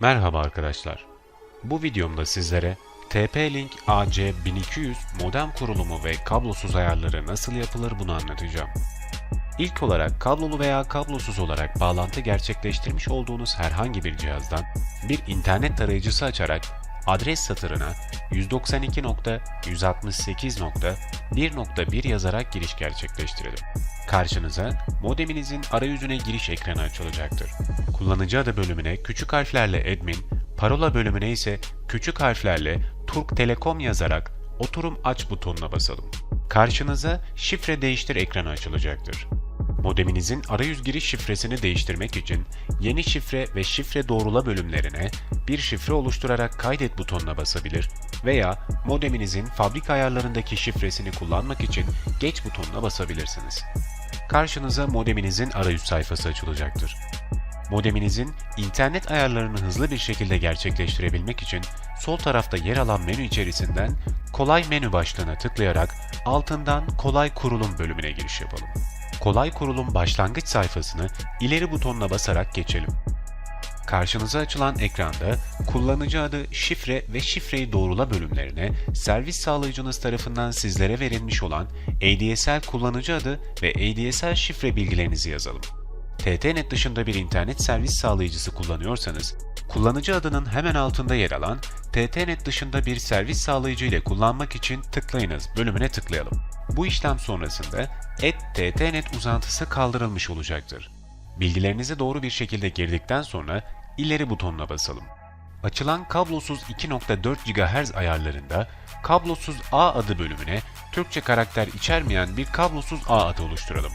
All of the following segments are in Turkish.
Merhaba arkadaşlar. Bu videomda sizlere TP-Link AC1200 modem kurulumu ve kablosuz ayarları nasıl yapılır bunu anlatacağım. İlk olarak kablolu veya kablosuz olarak bağlantı gerçekleştirmiş olduğunuz herhangi bir cihazdan bir internet tarayıcısı açarak adres satırına 192.168.1.1 yazarak giriş gerçekleştirelim. Karşınıza modeminizin arayüzüne giriş ekranı açılacaktır. Kullanıcı adı bölümüne küçük harflerle admin, parola bölümüne ise küçük harflerle Turk Telekom yazarak oturum aç butonuna basalım. Karşınıza şifre değiştir ekranı açılacaktır. Modeminizin arayüz giriş şifresini değiştirmek için yeni şifre ve şifre doğrula bölümlerine bir şifre oluşturarak kaydet butonuna basabilir veya modeminizin fabrika ayarlarındaki şifresini kullanmak için geç butonuna basabilirsiniz. Karşınıza modeminizin arayüz sayfası açılacaktır. Modeminizin internet ayarlarını hızlı bir şekilde gerçekleştirebilmek için sol tarafta yer alan menü içerisinden Kolay menü başlığına tıklayarak altından Kolay kurulum bölümüne giriş yapalım. Kolay kurulum başlangıç sayfasını ileri butonuna basarak geçelim. Karşınıza açılan ekranda kullanıcı adı, şifre ve şifreyi doğrula bölümlerine servis sağlayıcınız tarafından sizlere verilmiş olan ADSL kullanıcı adı ve ADSL şifre bilgilerinizi yazalım. TTNet dışında bir internet servis sağlayıcısı kullanıyorsanız, kullanıcı adının hemen altında yer alan TTNet dışında bir servis sağlayıcı ile kullanmak için tıklayınız bölümüne tıklayalım. Bu işlem sonrasında @ttnet uzantısı kaldırılmış olacaktır. Bilgilerinizi doğru bir şekilde girdikten sonra ileri butonuna basalım. Açılan kablosuz 2.4 GHz ayarlarında kablosuz A adı bölümüne Türkçe karakter içermeyen bir kablosuz A adı oluşturalım.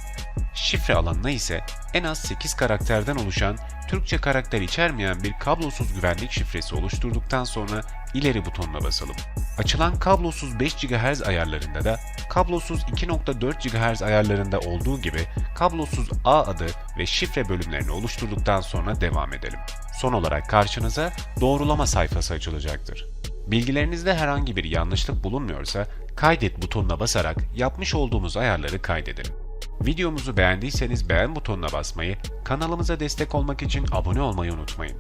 Şifre alanına ise en az 8 karakterden oluşan Türkçe karakter içermeyen bir kablosuz güvenlik şifresi oluşturduktan sonra ileri butonuna basalım. Açılan kablosuz 5 GHz ayarlarında da kablosuz 2.4 GHz ayarlarında olduğu gibi kablosuz A adı ve şifre bölümlerini oluşturduktan sonra devam edelim. Son olarak karşınıza doğrulama sayfası açılacaktır. Bilgilerinizde herhangi bir yanlışlık bulunmuyorsa kaydet butonuna basarak yapmış olduğumuz ayarları kaydedelim. Videomuzu beğendiyseniz beğen butonuna basmayı, kanalımıza destek olmak için abone olmayı unutmayın.